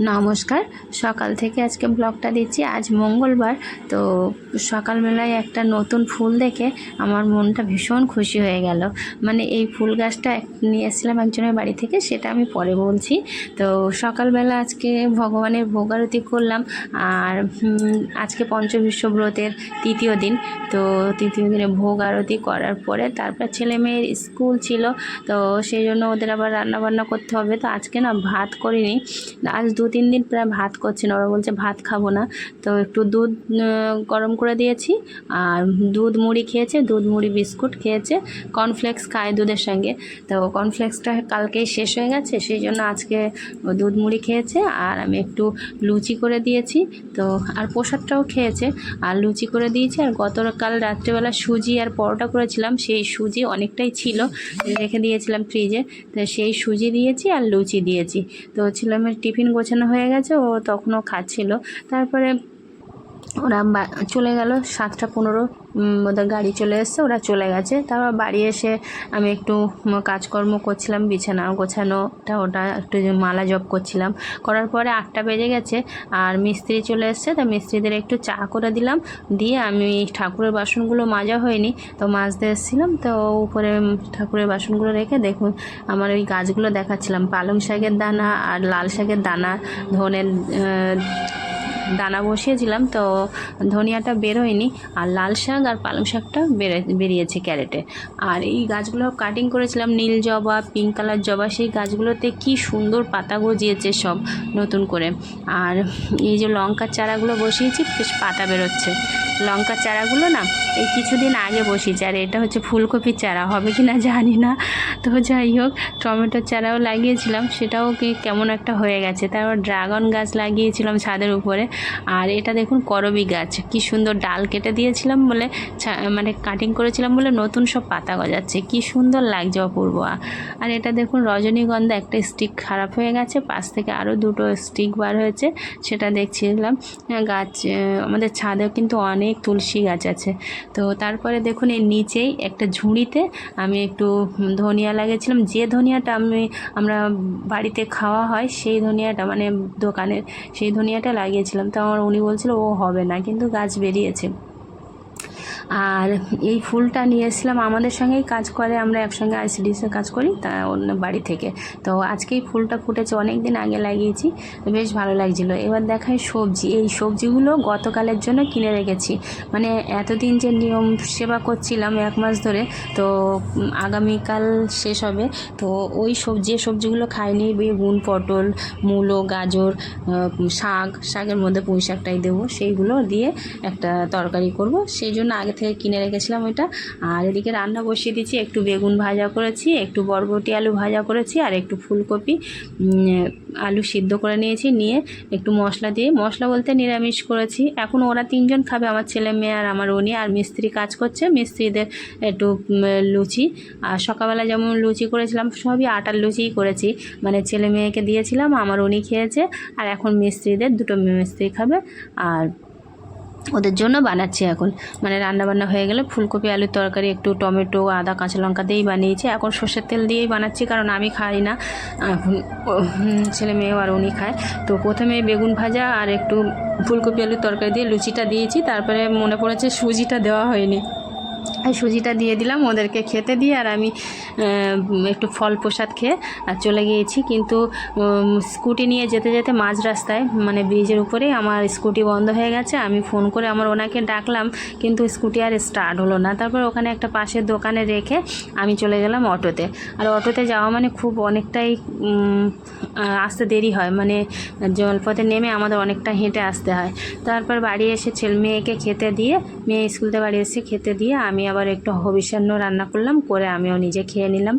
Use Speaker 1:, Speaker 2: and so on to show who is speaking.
Speaker 1: নমস্কার। সকাল থেকে আজকে ব্লগটা দিচ্ছি। আজ মঙ্গলবার। তো সকালবেলায় একটা নতুন ফুল দেখে আমার মনটা ভীষণ খুশি হয়ে গেল। মানে এই ফুল গাছটা নিয়ে এসেছিলাম একজনের বাড়ি থেকে, সেটা আমি পরে বলছি। তো সকালবেলা আজকে ভগবানের ভোগ আরতি করলাম। আর আজকে পঞ্চবিশ্ব ব্রতের তৃতীয় দিন। তো তৃতীয় দিনে ভোগ আরতি করার পরে তারপর ছেলে মেয়ের স্কুল ছিল। তো সেই জন্য ওদের আবার রান্না বান্না করতে হবে। তো আজকে না ভাত করিনি। আজ দু তিন দিন প্রায় ভাত করছি না। ওরা বলছে, ভাত খাব না। তো একটু দুধ গরম করে দিয়েছি। আর দুধ মুড়ি খেয়েছে, দুধ মুড়ি বিস্কুট খেয়েছে কর্নফ্লেক্স খায় দুধের সঙ্গে। তো কর্নফ্লেক্সটা কালকেই শেষ হয়ে গেছে, সেই জন্য আজকে দুধ মুড়ি খেয়েছে। আর আমি একটু লুচি করে দিয়েছি। তো আর প্রসাদটাও খেয়েছে। আর লুচি করে দিয়েছি। আর গতকাল রাত্রেবেলা সুজি আর পরোটা করেছিলাম, সেই সুজি অনেকটাই ছিল। রেখে দিয়েছিলাম ফ্রিজে তো সেই সুজি দিয়েছি আর লুচি দিয়েছি। তো ছেলেমেয়ের টিফিন গোছানো হয়ে গেছে ও তখনও খাচ্ছিল। তারপরে ওরা চলে গেল সাতটা পনেরো ওদের গাড়ি চলে এসছে, ওরা চলে গেছে। তারপর বাড়ি এসে আমি একটু কাজকর্ম করছিলাম বিছানা গোছানোটা ওটা একটু মালা জপ করছিলাম। করার পরে আটটা বেজে গেছে, আর মিস্ত্রি চলে এসছে, তা মিস্ত্রিদের একটু চা করে দিলাম। দিয়ে আমি ঠাকুরের বাসনগুলো মাজা হয়নি, তো মাজতে এসেছিলাম, তো উপরে ঠাকুরের বাসনগুলো রেখে দেখুন, আমার ওই গাছগুলো দেখাচ্ছিলাম। পালং শাকের দানা আর লাল শাকের দানা ধনের দানা বসিয়েছিলাম, তো ধনিয়াটা বেরোয়নি আর লাল শাক আর পালং শাকটা বেরো, বেরিয়েছে ক্যারেটে। আর এই গাছগুলো কাটিং করেছিলাম, নীল জবা পিঙ্ক কালার জবা, সেই গাছগুলোতে কি সুন্দর পাতা গজিয়েছে সব নতুন করে। আর এই যে লঙ্কার চারাগুলো বসিয়েছি, বেশ পাতা বেরোচ্ছে। লঙ্কার চারাগুলো না এই কিছুদিন আগে বসিয়েছি, আর এটা হচ্ছে ফুলকপির চারা, হবে কি না জানি না। তো যাই হোক, টমেটোর চারাও লাগিয়েছিলাম, সেটাও কি কেমন একটা হয়ে গেছে। তারপর ড্রাগন গাছ লাগিয়েছিলাম ছাদের উপরে আর এটা দেখুন করবি গাছ। কি সুন্দর ডাল কেটে দিয়েছিলাম বলে মানে কাটিং করেছিলাম বলে নতুন সব পাতা গজাচ্ছে। কি সুন্দর লাগছে অপূর্ব। আর এটা দেখুন রজনীগন্ধা একটা স্টিক খারাপ হয়ে গেছে, পাশ থেকে আরও দুটো স্টিক বার হয়েছে, সেটা দেখছিলাম। গাছ আমাদের ছাদেও কিন্তু অনেক তুলসী গাছ আছে। তো তারপরে দেখুন এই নিচেই একটা ঝুড়িতে আমি একটু ধনিয়া লাগিয়েছিলাম। যে ধনিয়াটা আমি, আমরা বাড়িতে খাওয়া হয়, সেই ধনিয়াটা মানে দোকানের সেই ধনিয়াটা লাগিয়েছিলাম। তো আমার উনি বলছিল ও হবে না। কিন্তু গাছ বেরিয়েছে। আর এই ফুলটা নিয়ে এসেছিলাম আমাদের সঙ্গেই কাজ করে, আমরা একসঙ্গে আইসিডিসে কাজ করি তা অন্য বাড়ি থেকে। তো আজকে এই ফুলটা ফুটেছে অনেক দিন আগে লাগিয়েছি, বেশ ভালো লাগছিল। এবার দেখায় সবজি। এই সবজিগুলো গতকালের জন্য কিনে রেখেছি। মানে এতদিন যে নিয়ম সেবা করছিলাম এক মাস ধরে, তো আগামীকাল শেষ হবে। তো ওই সবজি সবজিগুলো খাইনি বেগুন পটল, মূলো, গাজর শাক, শাকের মধ্যে পুঁই শাকটাই দেবো। সেইগুলো দিয়ে একটা তরকারি করব। সেই জন্য আগে থেকে কিনে রেখেছিলাম ওইটা। আর এদিকে রান্না বসিয়ে দিচ্ছি একটু বেগুন ভাজা করেছি, একটু বরবটি আলু ভাজা করেছি, আর একটু ফুলকপি আলু সিদ্ধ করে নিয়েছি, নিয়ে একটু মশলা দিয়ে। মশলা বলতে নিরামিষ করেছি। এখন ওরা তিনজন খাবে, আমার ছেলে মেয়ে আর আমার উনি আর মিস্ত্রি কাজ করছে, মিস্ত্রিদের একটু লুচি। আর সকালবেলা যেমন লুচি করেছিলাম, সবই আটার লুচিই করেছি। মানে ছেলে মেয়েকে দিয়েছিলাম, আমার উনি খেয়েছে, আর এখন মিস্ত্রিদের, দুটো মিস্ত্রি খাবে, আর ওদের জন্য বানাচ্ছি এখন। মানে রান্নাবান্না হয়ে গেলে ফুলকপি, আলুর তরকারি, একটু টমেটো, আদা, কাঁচা লঙ্কা দিয়েই বানিয়েছি। এখন সর্ষের তেল দিয়েই বানাচ্ছি, কারণ আমি খাই না। ছেলে মেয়েও আর উনি খায়। তো প্রথমে বেগুন ভাজা আর একটু ফুলকপি, আলুর তরকারি দিয়ে লুচিটা দিয়েছি। তারপরে মনে পড়েছে সুজিটা দেওয়া হয়নি। সুজিটা দিয়ে দিলাম, ওদেরকে খেতে দিয়ে, আর আমি একটু ফল প্রসাদ খেয়ে, আর চলে গিয়েছি। কিন্তু স্কুটি নিয়ে যেতে যেতে মাঝ রাস্তায় মানে ব্রিজের উপরেই আমার স্কুটি বন্ধ হয়ে গেছে। আমি ফোন করে আমার ওনাকে ডাকলাম, কিন্তু স্কুটি আর স্টার্ট হলো না। তারপর ওখানে একটা পাশের দোকানে রেখে আমি চলে গেলাম অটোতে। আর অটোতে যাওয়া মানে খুব অনেকটাই আসতে দেরি হয়। মানে জলপথে নেমে আমাদের অনেকটা হেঁটে আসতে হয়। তারপর বাড়ি এসে ছেলে, মেয়েকে খেতে দিয়ে, মেয়ে স্কুলতে বাড়ি এসে খেতে দিয়ে আমি আবার একটু হবিষান্ন রান্না করলাম করে আমিও নিজে খেয়ে নিলাম।